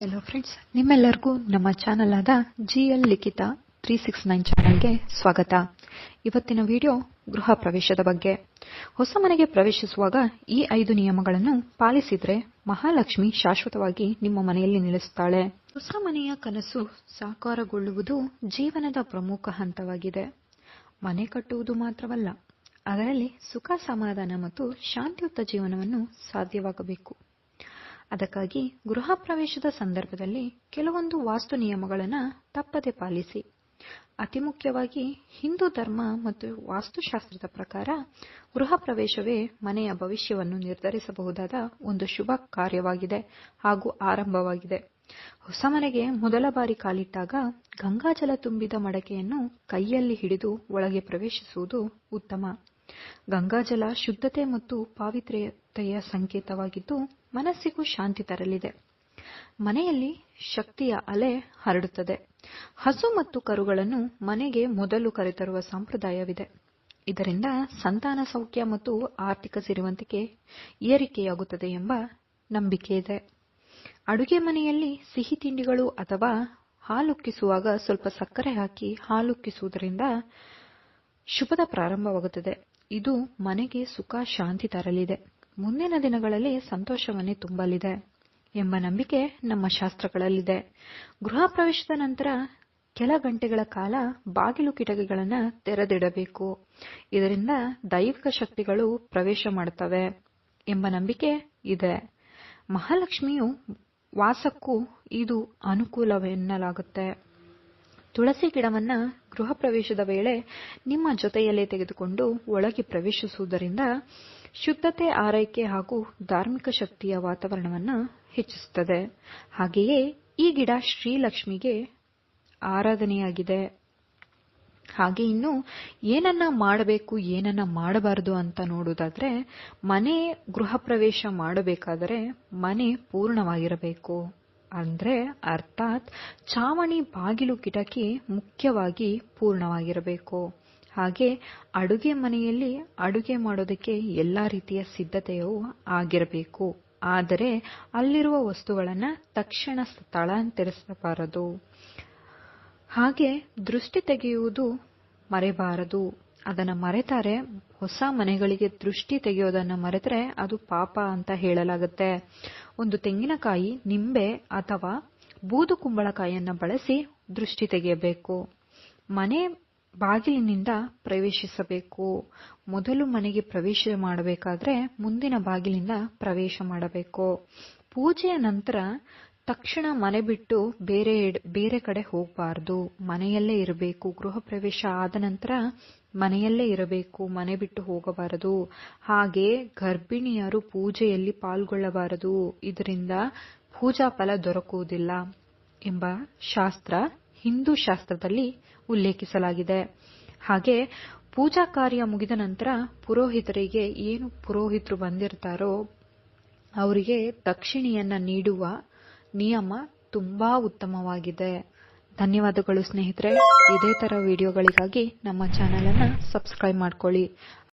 Hello friends ನಿಮ್ಮೆಲ್ಲರಿಗೂ ನಮ್ಮ channel ಆದ G L Likhita three six nine ಚಾನಲ್ಗೆ ಸ್ವಾಗತ. ಇವತ್ತಿನ ವಿಡಿಯೋ ಗೃಹ ಪ್ರವೇಶದ ಬಗ್ಗೆ. ಹೊಸ ಮನೆಗೆ ಪ್ರವೇಶಿಸುವಾಗ ಈ ಐದು ನಿಯಮಗಳನ್ನು ಪಾಲಿಸಿದ್ರೆ ಮಹಾಲಕ್ಷ್ಮಿ ಶಾಶ್ವತವಾಗಿ ನಿಮ್ಮ ಮನೆಯಲ್ಲಿ ನೆಲೆಸುತ್ತಾಳೆ ಹೊಸ ಮನೆಯ ಕನಸು ಸಾಕಾರಗೊಳ್ಳುವುದು ಜೀವನದ ಪ್ರಮುಖ ಹಂತವಾಗಿದೆ. ಮನೆ ಕಟ್ಟುವುದು ಮಾತ್ರವಲ್ಲ, ಅದರಲ್ಲಿ ಸುಖ, ಸಮಾಧಾನ ಮತ್ತು ಶಾಂತಿಯುತ ಜೀವನವನ್ನು ಸಾಧ್ಯವಾಗಬೇಕು. ಅದಕ್ಕಾಗಿ ಗೃಹ ಪ್ರವೇಶದ ಸಂದರ್ಭದಲ್ಲಿ ಕೆಲವೊಂದು ವಾಸ್ತು ನಿಯಮಗಳನ್ನು ತಪ್ಪದೆ ಪಾಲಿಸಿ. ಅತಿ ಮುಖ್ಯವಾಗಿ ಹಿಂದೂ ಧರ್ಮ ಮತ್ತು ವಾಸ್ತುಶಾಸ್ತ್ರದ ಪ್ರಕಾರ ಗೃಹ ಪ್ರವೇಶವೇ ಮನೆಯ ಭವಿಷ್ಯವನ್ನು ನಿರ್ಧರಿಸಬಹುದಾದ ಒಂದು ಶುಭ ಕಾರ್ಯವಾಗಿದೆ ಹಾಗೂ ಆರಂಭವಾಗಿದೆ. ಹೊಸ ಮನೆಗೆ ಮೊದಲ ಬಾರಿ ಕಾಲಿಟ್ಟಾಗ ಗಂಗಾಜಲ ತುಂಬಿದ ಮಡಕೆಯನ್ನು ಕೈಯಲ್ಲಿ ಹಿಡಿದು ಒಳಗೆ ಪ್ರವೇಶಿಸುವುದು ಉತ್ತಮ. ಗಂಗಾಜಲ ಶುದ್ಧತೆ ಮತ್ತು ಪಾವಿತ್ರ್ಯತೆಯ ಸಂಕೇತವಾಗಿದ್ದು ಮನಸ್ಸಿಗೂ ಶಾಂತಿ ತರಲಿದೆ. ಮನೆಯಲ್ಲಿ ಶಕ್ತಿಯ ಅಲೆ ಹರಡುತ್ತದೆ. ಹಸು ಮತ್ತು ಕರುಗಳನ್ನು ಮನೆಗೆ ಮೊದಲು ಕರೆತರುವ ಸಂಪ್ರದಾಯವಿದೆ. ಇದರಿಂದ ಸಂತಾನ ಸೌಖ್ಯ ಮತ್ತು ಆರ್ಥಿಕ ಸಿರಿವಂತಿಕೆ ಏರಿಕೆಯಾಗುತ್ತದೆ ಎಂಬ ನಂಬಿಕೆ ಇದೆ. ಅಡುಗೆ ಮನೆಯಲ್ಲಿ ಸಿಹಿ ತಿಂಡಿಗಳು ಅಥವಾ ಹಾಲುಕ್ಕಿಸುವಾಗ ಸ್ವಲ್ಪ ಸಕ್ಕರೆ ಹಾಕಿ ಹಾಲುಕ್ಕಿಸುವುದರಿಂದ ಶುಭದ ಪ್ರಾರಂಭವಾಗುತ್ತದೆ. ಇದು ಮನೆಗೆ ಸುಖ, ಶಾಂತಿ ತರಲಿದೆ. ಮುಂದಿನ ದಿನಗಳಲ್ಲಿ ಸಂತೋಷವನ್ನೇ ತುಂಬಲಿದೆ ಎಂಬ ನಂಬಿಕೆ ನಮ್ಮ ಶಾಸ್ತ್ರಗಳಲ್ಲಿದೆ. ಗೃಹ ಪ್ರವೇಶದ ನಂತರ ಕೆಲ ಗಂಟೆಗಳ ಕಾಲ ಬಾಗಿಲು ಕಿಟಕಿಗಳನ್ನು ತೆರೆದಿಡಬೇಕು. ಇದರಿಂದ ದೈವಿಕ ಶಕ್ತಿಗಳು ಪ್ರವೇಶ ಮಾಡುತ್ತವೆ ಎಂಬ ನಂಬಿಕೆ ಇದೆ. ಮಹಾಲಕ್ಷ್ಮಿಯು ವಾಸಕ್ಕೂ ಇದು ಅನುಕೂಲವೆನ್ನಲಾಗುತ್ತೆ. ತುಳಸಿ ಗಿಡವನ್ನ ಗೃಹ ಪ್ರವೇಶದ ವೇಳೆ ನಿಮ್ಮ ಜೊತೆಯಲ್ಲೇ ತೆಗೆದುಕೊಂಡು ಒಳಗೆ ಪ್ರವೇಶಿಸುವುದರಿಂದ ಶುದ್ಧತೆ, ಆರೈಕೆ ಹಾಗೂ ಧಾರ್ಮಿಕ ಶಕ್ತಿಯ ವಾತಾವರಣವನ್ನು ಹೆಚ್ಚಿಸುತ್ತದೆ. ಹಾಗೆಯೇ ಈ ಗಿಡ ಶ್ರೀಲಕ್ಷ್ಮಿಗೆ ಆರಾಧನೆಯಾಗಿದೆ. ಹಾಗೆ ಇನ್ನು ಏನನ್ನ ಮಾಡಬೇಕು, ಏನನ್ನ ಮಾಡಬಾರದು ಅಂತ ನೋಡುವುದಾದ್ರೆ ಮನೆ ಗೃಹ ಪ್ರವೇಶ ಮಾಡಬೇಕಾದರೆ ಮನೆ ಪೂರ್ಣವಾಗಿರಬೇಕು. ಅಂದ್ರೆ ಅರ್ಥಾತ್ ಚಾವಣಿ ಬಾಗಿಲು ಕಿಟಕಿ ಮುಖ್ಯವಾಗಿ ಪೂರ್ಣವಾಗಿರಬೇಕು. ಹಾಗೆ ಅಡುಗೆ ಮನೆಯಲ್ಲಿ ಅಡುಗೆ ಮಾಡೋದಕ್ಕೆ ಎಲ್ಲಾ ರೀತಿಯ ಸಿದ್ಧತೆಯೂ ಆಗಿರಬೇಕು. ಆದರೆ ಅಲ್ಲಿರುವ ವಸ್ತುಗಳನ್ನು ತಕ್ಷಣ ಸ್ಥಳಾಂತರಿಸಬಾರದು. ಹಾಗೆ ದೃಷ್ಟಿ ತೆಗೆಯುವುದು ಮರೆಬಾರದು. ಅದನ್ನು ಮರೆತಾರೆ ಹೊಸ ಮನೆಗಳಿಗೆ ದೃಷ್ಟಿ ತೆಗೆಯೋದನ್ನು ಮರೆತರೆ ಅದು ಪಾಪ ಅಂತ ಹೇಳಲಾಗುತ್ತೆ. ಒಂದು ತೆಂಗಿನಕಾಯಿ ನಿಂಬೆ ಅಥವಾ ಬೂದು ಕುಂಬಳಕಾಯಿಯನ್ನು ಬಳಸಿ ದೃಷ್ಟಿ ತೆಗೆಯಬೇಕು. ಮನೆ ಬಾಗಿಲಿನಿಂದ ಪ್ರವೇಶಿಸಬೇಕು. ಮೊದಲು ಮನೆಗೆ ಪ್ರವೇಶ ಮಾಡಬೇಕಾದ್ರೆ ಮುಂದಿನ ಬಾಗಿಲಿಂದ ಪ್ರವೇಶ ಮಾಡಬೇಕು. ಪೂಜೆಯ ನಂತರ ತಕ್ಷಣ ಮನೆ ಬಿಟ್ಟು ಬೇರೆ ಬೇರೆ ಕಡೆ ಹೋಗಬಾರ್ದು. ಮನೆಯಲ್ಲೇ ಇರಬೇಕು. ಗೃಹ ಪ್ರವೇಶ ಆದ ನಂತರ ಮನೆಯಲ್ಲೇ ಇರಬೇಕು. ಮನೆ ಬಿಟ್ಟು ಹೋಗಬಾರದು. ಹಾಗೆ ಗರ್ಭಿಣಿಯರು ಪೂಜೆಯಲ್ಲಿ ಪಾಲ್ಗೊಳ್ಳಬಾರದು. ಇದರಿಂದ ಪೂಜಾ ಫಲ ದೊರಕುವುದಿಲ್ಲ ಎಂಬ ಶಾಸ್ತ್ರ ಹಿಂದೂ ಶಾಸ್ತ್ರದಲ್ಲಿ ಉಲ್ಲೇಖಿಸಲಾಗಿದೆ. ಹಾಗೆ ಪೂಜಾ ಕಾರ್ಯ ಮುಗಿದ ನಂತರ ಪುರೋಹಿತರಿಗೆ ಏನು ಪುರೋಹಿತರು ಬಂದಿರ್ತಾರೋ ಅವರಿಗೆ ದಕ್ಷಿಣೆಯನ್ನ ನೀಡುವ ನಿಯಮ ತುಂಬಾ ಉತ್ತಮವಾಗಿದೆ. ಧನ್ಯವಾದಗಳು ಸ್ನೇಹಿತರೆ. ಇದೇ ತರ ವಿಡಿಯೋಗಳಿಗಾಗಿ ನಮ್ಮ ಚಾನೆಲ್ ಅನ್ನ ಸಬ್ಸ್ಕ್ರೈಬ್ ಮಾಡ್ಕೊಳ್ಳಿ.